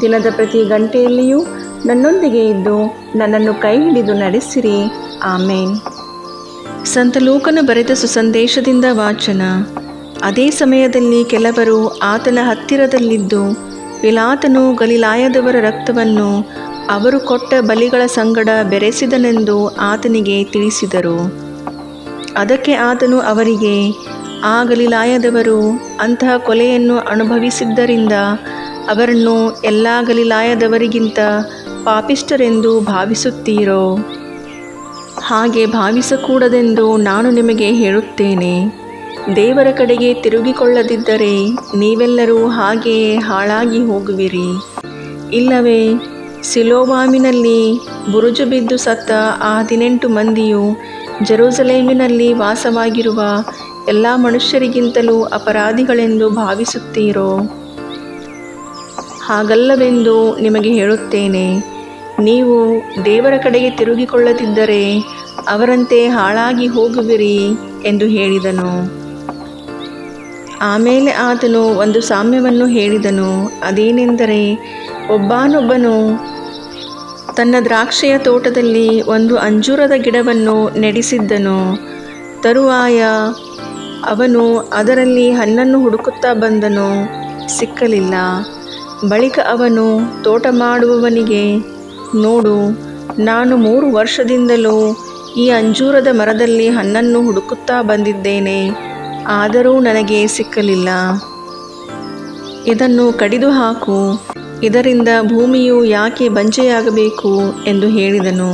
ದಿನದ ಪ್ರತಿ ಗಂಟೆಯಲ್ಲಿಯೂ ನನ್ನೊಂದಿಗೆ ಇದ್ದು ನನ್ನನ್ನು ಕೈ ಹಿಡಿದು ನಡೆಸಿರಿ. ಆಮೇನ್. ಸಂತ ಲೂಕನು ಬರೆದ ಸುಸಂದೇಶದಿಂದ ವಾಚನ. ಅದೇ ಸಮಯದಲ್ಲಿ ಕೆಲವರು ಆತನ ಹತ್ತಿರದಲ್ಲಿದ್ದು, ಪಿಲಾತನು ಗಲಿಲಾಯದವರ ರಕ್ತವನ್ನು ಅವರು ಕೊಟ್ಟ ಬಲಿಗಳ ಸಂಗಡ ಬೆರೆಸಿದನೆಂದು ಆತನಿಗೆ ತಿಳಿಸಿದರು. ಅದಕ್ಕೆ ಆತನು ಅವರಿಗೆ, ಆ ಗಲಿಲಾಯದವರು ಅಂತಹ ಕೊಲೆಯನ್ನು ಅನುಭವಿಸಿದ್ದರಿಂದ ಅವರನ್ನು ಎಲ್ಲ ಗಲಿಲಾಯದವರಿಗಿಂತ ಪಾಪಿಷ್ಟರೆಂದು ಭಾವಿಸುತ್ತೀರೋ? ಹಾಗೆ ಭಾವಿಸಕೂಡದೆಂದು ನಾನು ನಿಮಗೆ ಹೇಳುತ್ತೇನೆ. ದೇವರ ಕಡೆಗೆ ತಿರುಗಿಕೊಳ್ಳದಿದ್ದರೆ ನೀವೆಲ್ಲರೂ ಹಾಗೆಯೇ ಹಾಳಾಗಿ ಹೋಗುವಿರಿ. ಇಲ್ಲವೇ, ಸಿಲೋವಾಮಿನಲ್ಲಿ ಬುರುಜು ಬಿದ್ದು ಸತ್ತ ಆ ಹದಿನೆಂಟು ಮಂದಿಯು ಜೆರೂಸಲೇಮಿನಲ್ಲಿ ವಾಸವಾಗಿರುವ ಎಲ್ಲ ಮನುಷ್ಯರಿಗಿಂತಲೂ ಅಪರಾಧಿಗಳೆಂದು ಭಾವಿಸುತ್ತೀರೋ? ಹಾಗಲ್ಲವೆಂದು ನಿಮಗೆ ಹೇಳುತ್ತೇನೆ. ನೀವು ದೇವರ ಕಡೆಗೆ ತಿರುಗಿಕೊಳ್ಳದಿದ್ದರೆ ಅವರಂತೆ ಹಾಳಾಗಿ ಹೋಗುವಿರಿ ಎಂದು ಹೇಳಿದನು. ಆಮೇಲೆ ಆತನು ಒಂದು ಸಾಮ್ಯವನ್ನು ಹೇಳಿದನು. ಅದೇನೆಂದರೆ, ಒಬ್ಬನೊಬ್ಬನು ತನ್ನ ದ್ರಾಕ್ಷೆಯ ತೋಟದಲ್ಲಿ ಒಂದು ಅಂಜೂರದ ಗಿಡವನ್ನು ನೆಡೆಸಿದ್ದನು. ತರುವಾಯ ಅವನು ಅದರಲ್ಲಿ ಹಣ್ಣನ್ನು ಹುಡುಕುತ್ತಾ ಬಂದನು. ಸಿಕ್ಕಲಿಲ್ಲ. ಬಳಿಕ ಅವನು ತೋಟ ಮಾಡುವವನಿಗೆ ನೋಡು, ನಾನು ಮೂರು ವರ್ಷದಿಂದಲೂ ಈ ಅಂಜೂರದ ಮರದಲ್ಲಿ ಹಣ್ಣನ್ನು ಹುಡುಕುತ್ತಾ ಬಂದಿದ್ದೇನೆ, ಆದರೂ ನನಗೆ ಸಿಕ್ಕಲಿಲ್ಲ. ಇದನ್ನು ಕಡಿದು ಹಾಕು, ಇದರಿಂದ ಭೂಮಿಯು ಯಾಕೆ ಬಂಜೆಯಾಗಬೇಕು? ಎಂದು ಹೇಳಿದನು.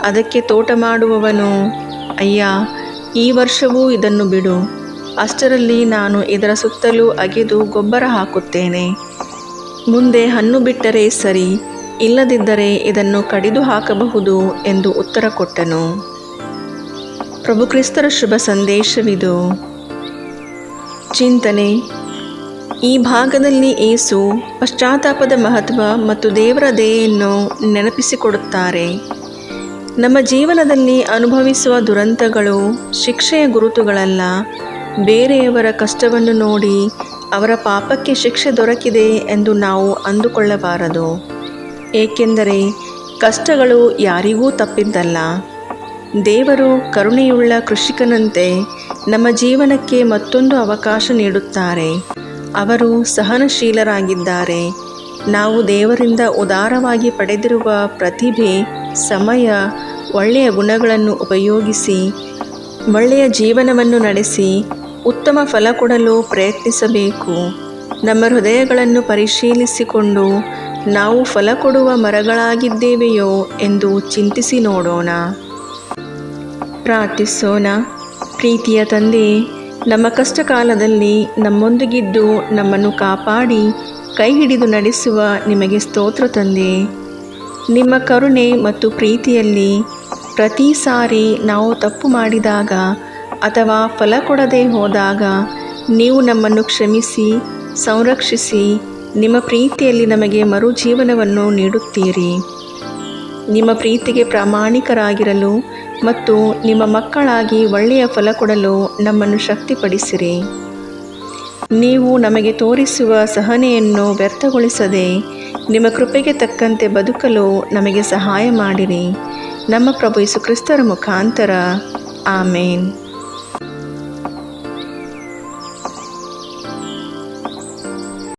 ಅದಕ್ಕೆ ತೋಟ ಮಾಡುವವನು ಅಯ್ಯ, ಈ ವರ್ಷವೂ ಇದನ್ನು ಬಿಡು. ಅಷ್ಟರಲ್ಲಿ ನಾನು ಇದರ ಸುತ್ತಲೂ ಅಗೆದು ಗೊಬ್ಬರ ಹಾಕುತ್ತೇನೆ. ಮುಂದೆ ಹಣ್ಣು ಬಿಟ್ಟರೆ ಸರಿ, ಇಲ್ಲದಿದ್ದರೆ ಇದನ್ನು ಕಡಿದು ಹಾಕಬಹುದು ಎಂದು ಉತ್ತರ ಕೊಟ್ಟನು. ಪ್ರಭು ಕ್ರಿಸ್ತರ ಶುಭ ಸಂದೇಶವಿದು. ಚಿಂತನೆ, ಈ ಭಾಗದಲ್ಲಿ ಏಸು ಪಶ್ಚಾತ್ತಾಪದ ಮಹತ್ವ ಮತ್ತು ದೇವರ ದಯೆಯನ್ನು ನೆನಪಿಸಿಕೊಡುತ್ತಾರೆ. ನಮ್ಮ ಜೀವನದಲ್ಲಿ ಅನುಭವಿಸುವ ದುರಂತಗಳು ಶಿಕ್ಷೆಯ ಗುರುತುಗಳಲ್ಲ, ಬೇರೆಯವರ ಕಷ್ಟವನ್ನು ನೋಡಿ ಅವರ ಪಾಪಕ್ಕೆ ಶಿಕ್ಷೆ ದೊರಕಿದೆ ಎಂದು ನಾವು ಅಂದುಕೊಳ್ಳಬಾರದು. ಏಕೆಂದರೆ ಕಷ್ಟಗಳು ಯಾರಿಗೂ ತಪ್ಪಿದ್ದಲ್ಲ. ದೇವರು ಕರುಣೆಯುಳ್ಳ ಕೃಷಿಕನಂತೆ ನಮ್ಮ ಜೀವನಕ್ಕೆ ಮತ್ತೊಂದು ಅವಕಾಶ ನೀಡುತ್ತಾರೆ. ಅವರು ಸಹನಶೀಲರಾಗಿದ್ದಾರೆ. ನಾವು ದೇವರಿಂದ ಉದಾರವಾಗಿ ಪಡೆದಿರುವ ಪ್ರತಿಭೆ, ಸಮಯ, ಒಳ್ಳೆಯ ಗುಣಗಳನ್ನು ಉಪಯೋಗಿಸಿ, ಒಳ್ಳೆಯ ಜೀವನವನ್ನು ನಡೆಸಿ ಉತ್ತಮ ಫಲ ಕೊಡಲು ಪ್ರಯತ್ನಿಸಬೇಕು. ನಮ್ಮ ಹೃದಯಗಳನ್ನು ಪರಿಶೀಲಿಸಿಕೊಂಡು ನಾವು ಫಲ ಕೊಡುವ ಮರಗಳಾಗಿದ್ದೇವೆಯೋ ಎಂದು ಚಿಂತಿಸಿ ನೋಡೋಣ. ಪ್ರಾರ್ಥಿಸೋಣ. ಪ್ರೀತಿಯ ತಂದೆ, ನಮ್ಮ ಕಷ್ಟ ಕಾಲದಲ್ಲಿ ನಮ್ಮೊಂದಿಗಿದ್ದು ನಮ್ಮನ್ನು ಕಾಪಾಡಿ ಕೈ ಹಿಡಿದು ನಡೆಸುವ ನಿಮಗೆ ಸ್ತೋತ್ರ ತಂದೆ. ನಿಮ್ಮ ಕರುಣೆ ಮತ್ತು ಪ್ರೀತಿಯಲ್ಲಿ ಪ್ರತಿ ಸಾರಿ ನಾವು ತಪ್ಪು ಮಾಡಿದಾಗ ಅಥವಾ ಫಲ ಕೊಡದೆ ಹೋದಾಗ ನೀವು ನಮ್ಮನ್ನು ಕ್ಷಮಿಸಿ, ಸಂರಕ್ಷಿಸಿ, ನಿಮ್ಮ ಪ್ರೀತಿಯಲ್ಲಿ ನಮಗೆ ಮರುಜೀವನವನ್ನು ನೀಡುತ್ತೀರಿ. ನಿಮ್ಮ ಪ್ರೀತಿಗೆ ಪ್ರಾಮಾಣಿಕರಾಗಿರಲು ಮತ್ತು ನಿಮ್ಮ ಮಕ್ಕಳಾಗಿ ಒಳ್ಳೆಯ ಫಲ ಕೊಡಲು ನಮ್ಮನ್ನು ಶಕ್ತಿಪಡಿಸಿರಿ. ನೀವು ನಮಗೆ ತೋರಿಸುವ ಸಹನೆಯನ್ನು ವ್ಯರ್ಥಗೊಳಿಸದೆ, ನಿಮ್ಮ ಕೃಪೆಗೆ ತಕ್ಕಂತೆ ಬದುಕಲು ನಮಗೆ ಸಹಾಯ ಮಾಡಿರಿ. ನಮ್ಮ ಪ್ರಭು ಯೇಸು ಕ್ರಿಸ್ತರ ಮುಖಾಂತರ. ಆಮೇನ್.